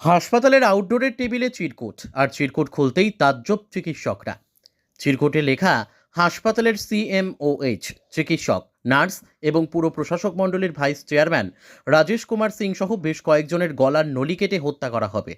হাসপাতালের আউটডোরের টেবিলে চিরকুট, আর চিরকুট খুলতেই তাজ্জব চিকিৎসকরা। চিরকুটে লেখা, হাসপাতালের সিএমওএইচ চিকিৎসক, নার্স এবং পুরো প্রশাসক মণ্ডলীর ভাইস চেয়ারম্যান রাজেশ কুমার সিং সহ বেশ কয়েকজনের গলার নলি কেটে হত্যা করা হবে।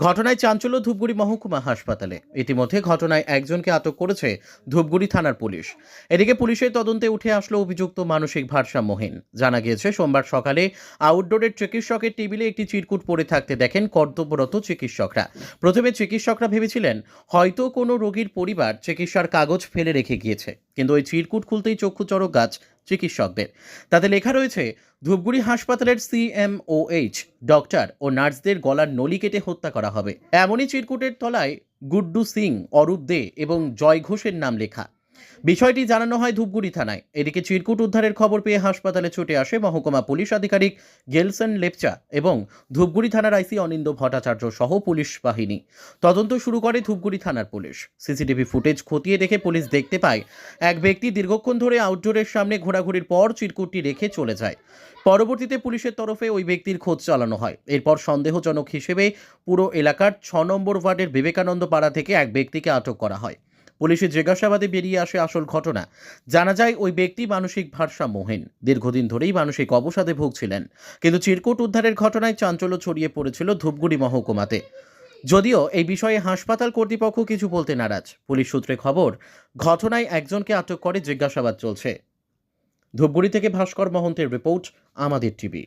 ঘটনায় চাঞ্চল্য ধূপগুড়ি মহকুমা হাসপাতালে। ইতিমধ্যে ঘটনায় একজনকে আটক করেছে ধূপগুড়ি থানার পুলিশ। এদিকে পুলিশের তদন্তে উঠে আসলো অভিযুক্ত মানসিক ভারসাম্যহীন। জানা গিয়েছে, সোমবার সকালে আউটডোরের চিকিৎসকের টেবিলে একটি চিরকুট পড়ে থাকতে দেখেন কর্তব্যরত চিকিৎসকরা। প্রথমে চিকিৎসকরা ভেবেছিলেন, হয়তো কোনো রোগীর পরিবার চিকিৎসার কাগজ ফেলে রেখে গিয়েছে। কিন্তু ওই চিরকুট খুলতেই চক্ষু চড়ক গাছ চিকিৎসকদের। তাতে লেখা রয়েছে, ধূপগুড়ি হাসপাতালের সিএমওএইচ ডক্টর ও নার্সদের গলার নলি কেটে হত্যা করা হবে। এমনই চিরকুটের তলায় গুড্ডু সিং, অরূপ দে এবং জয় ঘোষের নাম লেখা। বিষয়টি জানানো হয় ধূপগুড়ি থানায়। এদিকে চিরকুট উদ্ধারের খবর পেয়ে হাসপাতালে ছুটে আসে মহকুমা পুলিশ আধিকারিক গেলসন লেপচা এবং ধূপগুড়ি থানার আইসি অনিন্দ ভট্টাচার্য সহ পুলিশ বাহিনী। তদন্ত শুরু করে ধূপগুড়ি থানার পুলিশ। সিসিটিভি ফুটেজ খতিয়ে দেখে পুলিশ দেখতে পায়, এক ব্যক্তি দীর্ঘক্ষণ ধরে আউটডোরের সামনে ঘোরাঘুরির পর চিরকুটটি রেখে চলে যায়। পরবর্তীতে পুলিশের তরফে ওই ব্যক্তির খোঁজ চালানো হয়। এরপর সন্দেহজনক হিসেবে পুরো এলাকার ছ নম্বর ওয়ার্ডের বিবেকানন্দ পাড়া থেকে এক ব্যক্তিকে আটক করা হয়। পুলিশের জিজ্ঞাসাবাদে বেরিয়ে আসে আসল ঘটনা। জানা যায়, ওই ব্যক্তি মানসিক ভারসাম্যহীন। দীর্ঘদিন ধরেই মানসিক অবসাদে ভুগছিলেন। কিন্তু চিরকুট উদ্ধারের ঘটনায় চাঞ্চল্য ছড়িয়ে পড়েছিল ধূপগুড়ি মহকুমাতে। যদিও এই বিষয়ে হাসপাতাল কর্তৃপক্ষ কিছু বলতে নারাজ। পুলিশ সূত্রে খবর, ঘটনায় একজনকে আটক করে জিজ্ঞাসাবাদ চলছে। ধূপগুড়ি থেকে ভাস্কর মহন্তের রিপোর্ট, আমাদের টিভি।